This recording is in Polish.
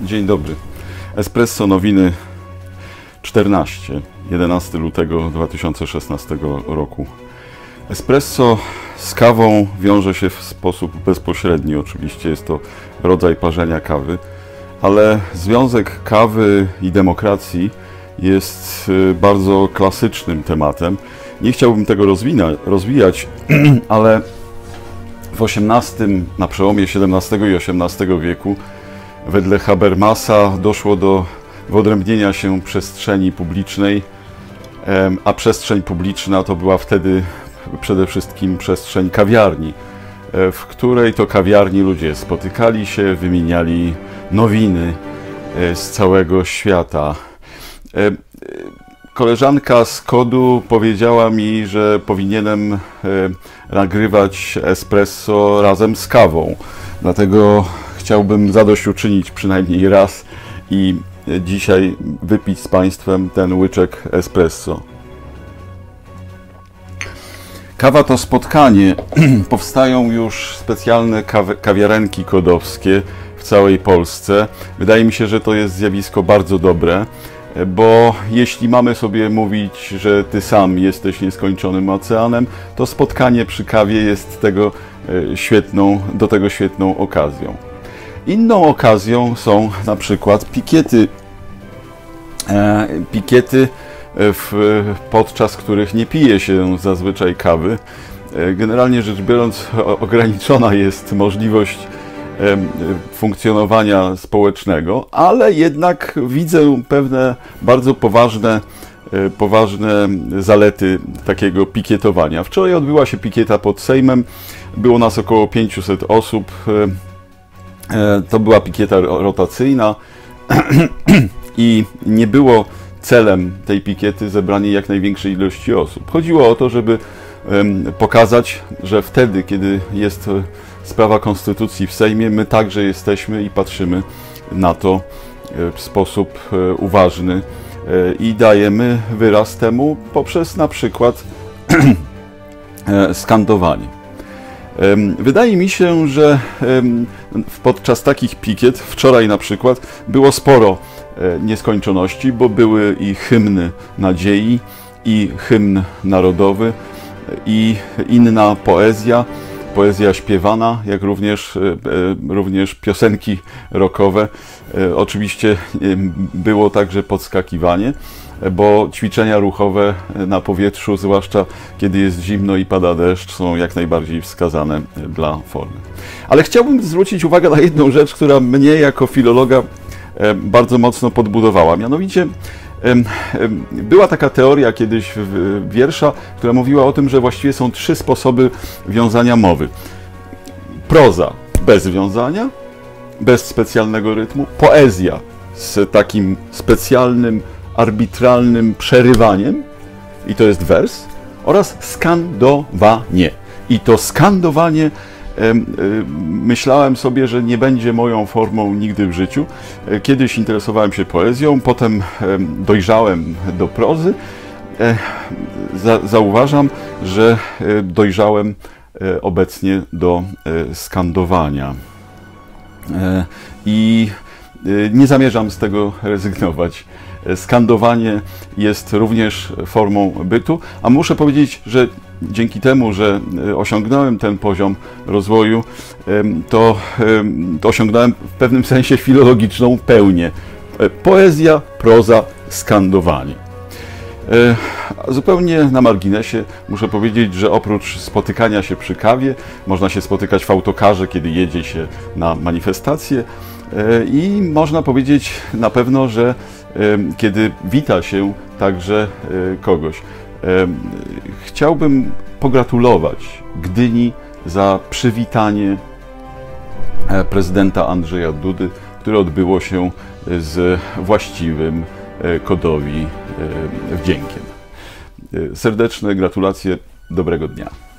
Dzień dobry. Espresso Nowiny 14, 11 lutego 2016 roku. Espresso z kawą wiąże się w sposób bezpośredni, oczywiście jest to rodzaj parzenia kawy, ale związek kawy i demokracji jest y, bardzo klasycznym tematem. Nie chciałbym tego rozwina, rozwijać, ale w XVIII, na przełomie XVII i XVIII wieku wedle Habermasa doszło do wyodrębnienia się przestrzeni publicznej, a przestrzeń publiczna to była wtedy przede wszystkim przestrzeń kawiarni, e, w której to kawiarni ludzie spotykali się, wymieniali nowiny e, z całego świata. E, koleżanka z kodu powiedziała mi, że powinienem nagrywać espresso razem z kawą. Dlatego chciałbym zadośćuczynić przynajmniej raz i dzisiaj wypić z Państwem ten łyczek espresso. Kawa to spotkanie. Powstają już specjalne kawiarenki kodowskie w całej Polsce. Wydaje mi się, że to jest zjawisko bardzo dobre, bo jeśli mamy sobie mówić, że ty sam jesteś nieskończonym oceanem, to spotkanie przy kawie jest tego e, świetną, do tego świetną okazją. Inną okazją są na przykład pikiety. E, pikiety, e, w, podczas których nie pije się zazwyczaj kawy. Generalnie rzecz biorąc, ograniczona jest możliwość funkcjonowania społecznego, ale jednak widzę pewne bardzo poważne, poważne zalety takiego pikietowania. Wczoraj odbyła się pikieta pod Sejmem, było nas około 500 osób. E, to była pikieta rotacyjna i nie było celem tej pikiety zebranie jak największej ilości osób. Chodziło o to, żeby pokazać, że wtedy, kiedy jest e, sprawa konstytucji w Sejmie, my także jesteśmy i patrzymy na to e, w sposób uważny i dajemy wyraz temu poprzez na przykład skandowanie. Wydaje mi się, że podczas takich pikiet, wczoraj na przykład, było sporo e, nieskończoności, bo były i hymny nadziei, i hymn narodowy, i inna poezja, poezja śpiewana, jak również, e, e, również piosenki rockowe. Oczywiście było także podskakiwanie bo ćwiczenia ruchowe na powietrzu, zwłaszcza kiedy jest zimno i pada deszcz, są jak najbardziej wskazane dla formy. Ale chciałbym zwrócić uwagę na jedną rzecz, która mnie jako filologa e, bardzo mocno podbudowała. Mianowicie była taka teoria kiedyś wiersza, która mówiła o tym, że właściwie są trzy sposoby wiązania mowy. Proza bez wiązania, bez specjalnego rytmu, poezja z takim specjalnym arbitralnym przerywaniem, i to jest wers, oraz skandowanie. I to skandowanie myślałem sobie, że nie będzie moją formą nigdy w życiu. E, kiedyś interesowałem się poezją, potem dojrzałem do prozy. E, zauważam, że e, dojrzałem obecnie do skandowania. I nie zamierzam z tego rezygnować skandowanie jest również formą bytu, a muszę powiedzieć, że dzięki temu, że e, osiągnąłem ten poziom rozwoju, to, to osiągnąłem w pewnym sensie filologiczną pełnię. E, poezja, proza, skandowanie. E, zupełnie na marginesie muszę powiedzieć, że oprócz spotykania się przy kawie, można się spotykać w autokarze, kiedy jedzie się na manifestację i można powiedzieć na pewno, że kiedy wita się także e, kogoś. Chciałbym pogratulować Gdyni za przywitanie e, prezydenta Andrzeja Dudy, które odbyło się z właściwym e, kodowi wdziękiem. Serdeczne gratulacje, dobrego dnia.